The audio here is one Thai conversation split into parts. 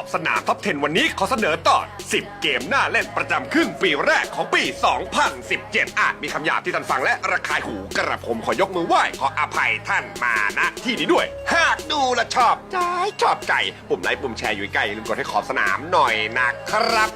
อบสนามท็อป 10 วันนี้ขอเสนอตอน 10 เกมหน้าเล่นประจำครึ่งปีแรกของปี 2017 อาจมีคำหยาบที่ท่านฟังและระคายหูกระผมขอยกมือไหว้ขออภัยท่านมาณที่นี้ด้วย หากดูและชอบใจชอบใจ ปุ่มไลค์ปุ่มแชร์อยู่ใกล้ลืมกดให้ขอบสนามหน่อยนะครับ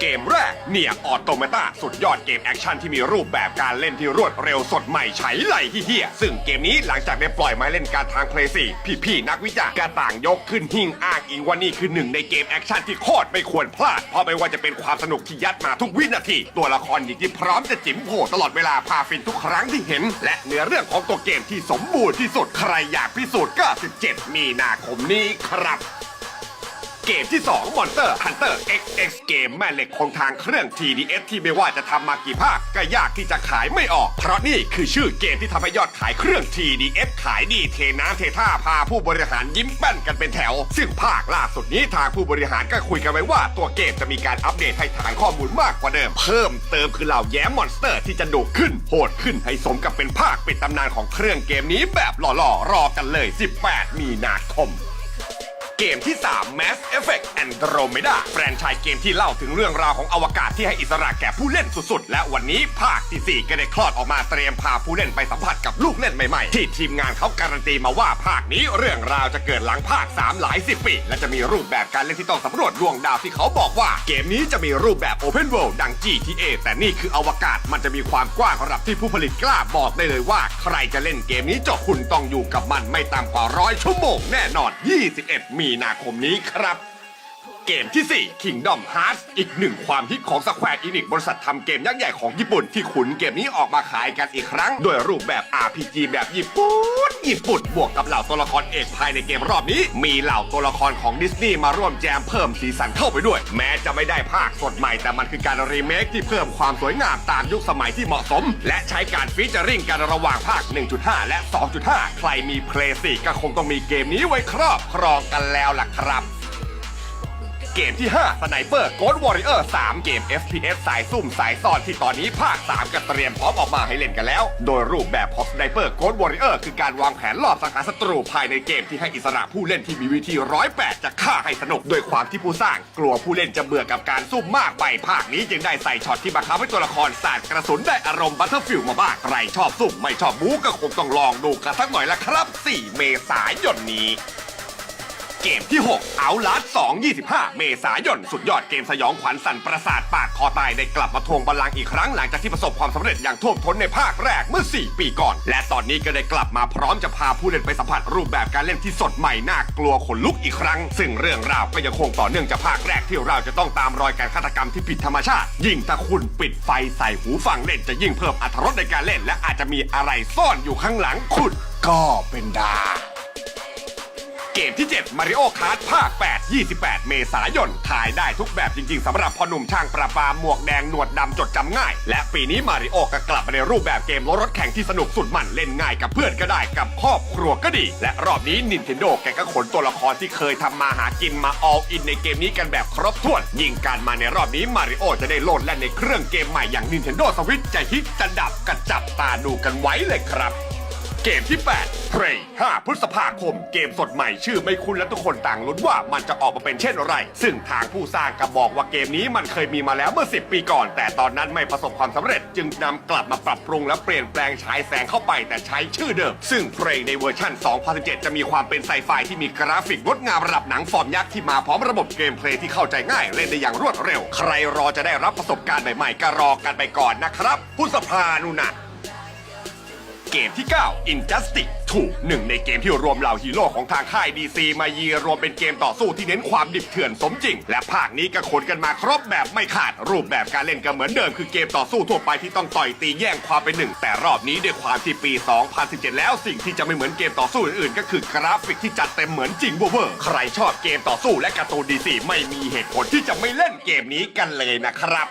เกมแรกเนี่ยออโตเมตาสุดยอดเกมแอคชั่นที่มีรูปแบบการเล่นที่รวดเร็วสดใหม่ใช้ไหลเฮี้ยๆซึ่งเกมนี้หลังจากได้ปล่อยมาเล่นการทางเพลย์สี่พี่ๆนักวิจารณ์ก็ต่างยกขึ้นหิ่งอ้างอิงว่านี่คือหนึ่งในเกมแอคชั่นที่โคตรไม่ควรพลาด เพราะไม่ว่าจะเป็นความสนุกที่ยัดมาทุกวินาที ตัวละครหญิงที่พร้อมจะจิ๋มโผล่ตลอดเวลาพาฟินทุกครั้งที่เห็น และเนื้อเรื่องของตัวเกมที่สมบูรณ์ที่สุดใครอยากพิสูจน์ก็17มีนาคมนี้ครับ เกมที่ 2 Monster Hunter XX เกมแม่เหล็กของทางเครื่อง TDS ที่ไม่ว่าจะทำมากี่ภาคก็ยากที่จะขายไม่ออก เพราะนี่คือชื่อเกมที่ทำให้ยอดขายเครื่อง TDS ขายดีเทน้ำเทท่าพาผู้บริหารยิ้มแป้นกันเป็นแถว ซึ่งภาคล่าสุดนี้ทางผู้บริหารก็คุยกันไว้ว่าตัวเกมจะมีการอัปเดตให้ฐานข้อมูลมากกว่าเดิม เพิ่มเติมคือเหล่าแย้มมอนสเตอร์ที่จะดุขึ้นโหดขึ้นให้สมกับเป็นภาคปิดตำนานของเครื่องเกมนี้แบบหล่อๆรอกันเลย 18 มีนาคม เกมที่ 3 Mass Effect Andromeda แฟรนไชส์เกมที่เล่าถึงเรื่องราวของอวกาศที่ให้อิสระแก่ผู้เล่นสุดๆ และวันนี้ภาคทีสี่ 4 ก็ได้คลอดออกมาเตรียมพาผู้เล่นไปสัมผัสกับลูกเล่นใหม่ๆ ที่ทีมงานเขาการันตีมาว่าภาคนี้เรื่องราวจะเกิดหลังภาค 3 หลายสิบปี และจะมีรูปแบบการเล่นที่ต้องสำรวจดวงดาวที่เขาบอกว่า เกมนี้จะมีรูปแบบ Open World ดัง GTA แต่นี่คืออวกาศมันจะมีความกว้างระดับที่ผู้ผลิตกล้าบอกได้เลยว่า ใครจะเล่นเกมนี้เจ้าคุณต้องอยู่กับมันไม่ต่ำกว่าร้อยชั่วโมงแน่นอน 21 มีีนาคมนี้ครับ เกมที่ 4 Kingdom Hearts อีกหนึ่งความฮิตของ Square Enix บริษัททำเกมยักษ์ใหญ่ของญี่ปุ่น ที่ขุนเกมนี้ออกมาขายกันอีกครั้งด้วยรูปแบบ RPG แบบญี่ปุ่นญี่ปุ่นบวกกับเหล่าตัวละครเอกภายในเกมรอบนี้ มีเหล่าตัวละครของดิสนีย์มาร่วมแจมเพิ่มสีสันเข้าไปด้วย แม้จะไม่ได้ภาคสดใหม่แต่มันคือการรีเมคที่เพิ่มความสวยงามตามยุคสมัยที่เหมาะสม และใช้การฟีเจอริงกันระหว่างภาค 1.5 และ 2.5 ใครมีเพลย์สก็คงต้องมีเกมนี้ไว้ครอบครองกันแล้วล่ะครับ เกมที่ 5 Sniper Ghost Warrior 3 เกม FPS สายซุ่มสายซ่อนที่ตอนนี้ภาค 3ก็เตรียมพร้อมออกมาให้เล่นกันแล้ว โดยรูปแบบของ Sniper Ghost Warrior คือการวางแผนลอบสังหารศัตรูภายในเกมที่ให้อิสระผู้เล่นที่มีวิธีร้อยแปดจะฆ่าให้สนุกด้วยความที่ผู้สร้างกลัวผู้เล่นจะเบื่อกับการซุ่มมากไปภาคนี้จึงได้ใส่ช็อตที่บังคับให้ตัวละครสาดกระสุนได้อารมณ์ Battlefield มาบ้างใครชอบซุ่มไม่ชอบบู๊ก็คงต้องลองดูกันสักหน่อยละครับ 4 เมษายนนี้ เกมที่ 6 เอาลัด2 25 เมษายน สุดยอดเกมสยองขวัญสั่นประสาทปากคอตายได้กลับมาทวงบัลลังก์อีกครั้งหลังจากที่ประสบความสำเร็จอย่างท่วมท้นในภาคแรกเมื่อ 4 ปีก่อน และตอนนี้ก็ได้กลับมาพร้อมจะพาผู้เล่นไปสัมผัสรูปแบบการเล่นที่สดใหม่น่ากลัวขนลุกอีกครั้ง ซึ่งเรื่องราวก็ยังคงต่อเนื่องจากภาคแรกที่เราจะต้องตามรอยการฆาตกรรมที่ผิดธรรมชาติ ยิ่งถ้าคุณปิดไฟใส่หูฟังเล่นจะยิ่งเพิ่มอรรถรสในการเล่น และอาจจะมีอะไรซ่อนอยู่ข้างหลังคุณก็เป็นได้ เกมที่ 7 Mario Kart ภาค 8 28 เมษายนขายได้ทุกแบบจริง ๆสำหรับพ่อหนุ่มช่างประปาหมวกแดงหนวดดำจดจำง่าย และปีนี้มาริโอก็กลับมาในรูปแบบเกมรถแข่งที่สนุกสุดมันเล่นง่ายกับเพื่อนก็ได้กับครอบครัวก็ดี และรอบนี้ Nintendo แกก็ขนตัวละครที่เคยทำมาหากินมา all in ในเกมนี้กันแบบครบถ้วน ยิ่งการมาในรอบนี้มาริโอจะได้โลดเล่นในเครื่องเกมใหม่อย่าง Nintendo Switch จะฮิตจะดับกระจับตาดูกันไว้เลยครับ เกมที่8 Prey 5พฤษภาคม เกมสดใหม่ชื่อไม่คุ้นและทุกคนต่างลุ้นว่ามันจะออกมาเป็นเช่นไร ซึ่งทางผู้สร้างก็บอกว่าเกมนี้มันเคยมีมาแล้วเมื่อ 10 ปีก่อน แต่ตอนนั้นไม่ประสบความสำเร็จ จึงนำกลับมาปรับปรุงและเปลี่ยนแปลงฉายแสงเข้าไปแต่ใช้ชื่อเดิม ซึ่ง Prey ในเวอร์ชัน2017 จะมีความเป็นไซไฟที่มีกราฟิกงดงามระดับหนังฟอร์มยักษ์ที่มาพร้อมระบบเกมเพลย์ที่เข้าใจง่ายเล่นได้อย่างรวดเร็ว ใครรอจะได้รับประสบการณ์ใหม่ๆก็รอกันไปก่อนนะครับพุทธภานุนะ เกมที่ 9 Injustice 2หนึ่งในเกมที่รวมเหล่าฮีโร่ของทางค่าย DC มายีรวมเป็นเกมต่อสู้ที่เน้นความดิบเถื่อนสมจริง และภาคนี้ก็ขนกันมาครบแบบไม่ขาดรูปแบบการเล่นก็เหมือนเดิมคือเกมต่อสู้ทั่วไปที่ต้องต่อยตีแย่งความเป็นหนึ่ง แต่รอบนี้ด้วยความที่ปี 2017 แล้วสิ่งที่จะไม่เหมือนเกมต่อสู้อื่นๆ ก็คือกราฟิกที่จัดเต็มเหมือนจริงเวอร์ใครชอบเกมต่อสู้และการ์ตูน DC ไม่มีเหตุผลที่จะไม่เล่นเกมนี้กันเลยนะครับ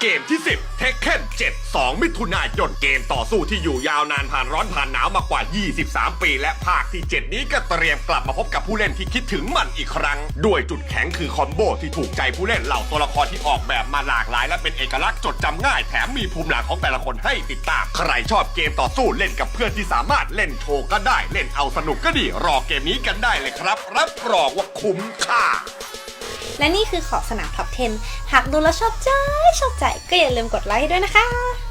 เกมที่ 10 Tekken 7 2 มิถุนายนเกมต่อสู้ที่อยู่ยาวนานผ่านร้อนผ่านหนาวมากว่า 23 ปี และภาคที่ 7 นี้ก็เตรียมกลับมาพบกับผู้เล่นที่คิดถึงมันอีกครั้ง ด้วยจุดแข็งคือคอมโบที่ถูกใจผู้เล่นเหล่าตัวละครที่ออกแบบมาหลากหลาย และเป็นเอกลักษณ์จดจำง่าย แถมมีภูมิหลังของแต่ละคนให้ติดตาม ใครชอบเกมต่อสู้เล่นกับเพื่อนที่สามารถเล่นโชว์ก็ได้เล่นเอาสนุกก็ดีรอเกมนี้กันได้เลยครับ รับรองว่าคุ้มค่า และนี่คือขอบสนามท็อป 10 หากดูแล้วชอบใจชอบใจก็อย่าลืมกดไลค์ด้วยนะคะ